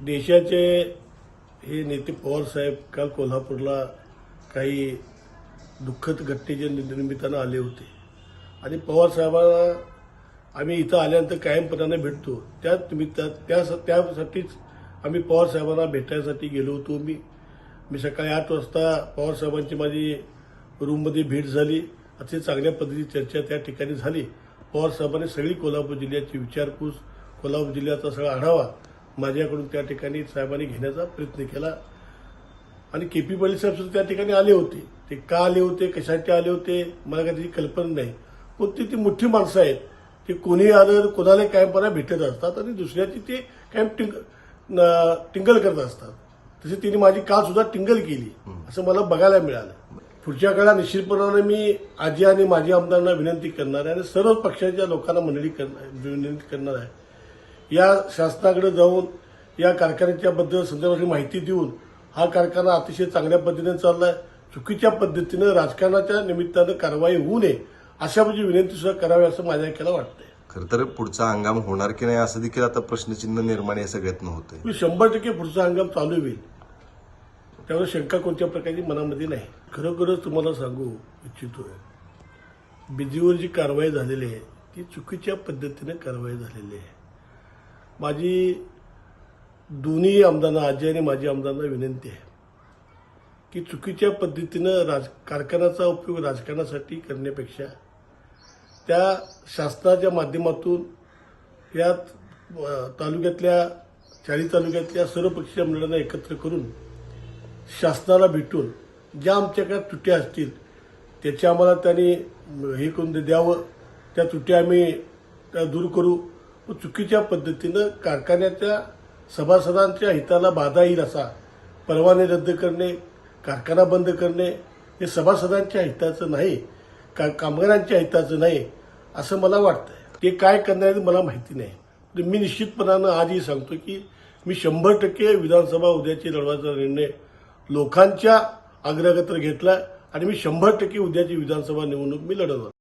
देशाचे हे नेते पवारसाहेब काल कोल्हापूरला काही दुःखद घटनेच्या निमित्तानं आले होते. आणि पवारसाहेबांना आम्ही इथं आल्यानंतर कायमपणाने भेटतो. त्याच निमित्तात त्या त्यासाठीच आम्ही पवारसाहेबांना भेटायसाठी गेलो होतो. मी मी सकाळी आठ वाजता पवार साहेबांची माझी रूममध्ये भेट झाली. अति चांगल्या पद्धतीची चर्चा त्या ठिकाणी झाली. पवारसाहेबांनी सगळी कोल्हापूर जिल्ह्याची विचारपूस कोल्हापूर जिल्ह्याचा सगळा आढावा माझ्याकडून त्या ठिकाणी साहेबांनी घेण्याचा प्रयत्न केला. आणि के पी पाटील साहेब सुद्धा त्या ठिकाणी आले होते. ते का आले होते? कशासाठी आले होते? मला काही त्याची कल्पना नाही. पण ती ती मोठी माणसं आहेत. ते कोणी आलं कोणाला कायमपणा भेटत असतात आणि दुसऱ्याची ते कायम टिंग टिंगल करत असतात. तशी तिने माझी काल सुद्धा टिंगल केली. असं मला बघायला मिळालं. पुढच्या काळात निश्चितपणाने मी आजी आणि माजी आमदारांना विनंती करणार आहे आणि सर्व पक्षाच्या लोकांना मंडळी करणार विनंती करणार आहे. या शासनाकडे जाऊन या कारखान्याच्या बद्दल संदर्भातील माहिती देऊन हा कारखाना अतिशय चांगल्या पद्धतीने चाललाय. चुकीच्या पद्धतीनं राजकारणाच्या निमित्तानं कारवाई होऊ नये अशा म्हणजे विनंती सुद्धा करावी असं माझ्या ऐकायला वाटतंय. खरं तर पुढचा हंगाम होणार की नाही असं देखील आता प्रश्नचिन्ह निर्माण या सगळ्यातनं होतंय मी शंभर टक्के पुढचा हंगाम चालू होईल. त्यावर शंका कोणत्या प्रकारची मनामध्ये नाही. खरोखरच तुम्हाला सांगू इच्छितोय बिजीवर जी कारवाई झालेली आहे ती चुकीच्या पद्धतीने कारवाई झालेली आहे. माझी दोन्ही आमदारांना आजी आणि माझी आमदारांना विनंती आहे की चुकीच्या पद्धतीनं राज कारखान्याचा उपयोग राजकारणासाठी करण्यापेक्षा त्या शासनाच्या माध्यमातून यात तालुक्यातल्या चाळी तालुक्यातल्या सर्वपक्षीय मंडळांना एकत्र करून शासनाला भेटून ज्या आमच्याकडे तुट्या असतील त्याच्या आम्हाला त्यांनी हे करून दे- द्यावं. त्या तुट्या आम्ही त्या दूर करू. चुकीच्या पद्धतीनं कारखान्याच्या सभासदांच्या हिताला बाधा येईल असा परवाने रद्द करणे कारखाना बंद करणे हे सभासदांच्या हिताचं नाही का कामगारांच्या हिताचं नाही असं मला वाटतंय. ते काय करणार मला माहिती नाही. म्हणजे मी निश्चितपणानं आजही सांगतो की मी शंभर टक्के विधानसभा उद्याची लढवायचा निर्णय लोकांच्या आग्रहागत्र घेतला आणि मी शंभर टक्के उद्याची विधानसभा निवडणूक मी लढवणार.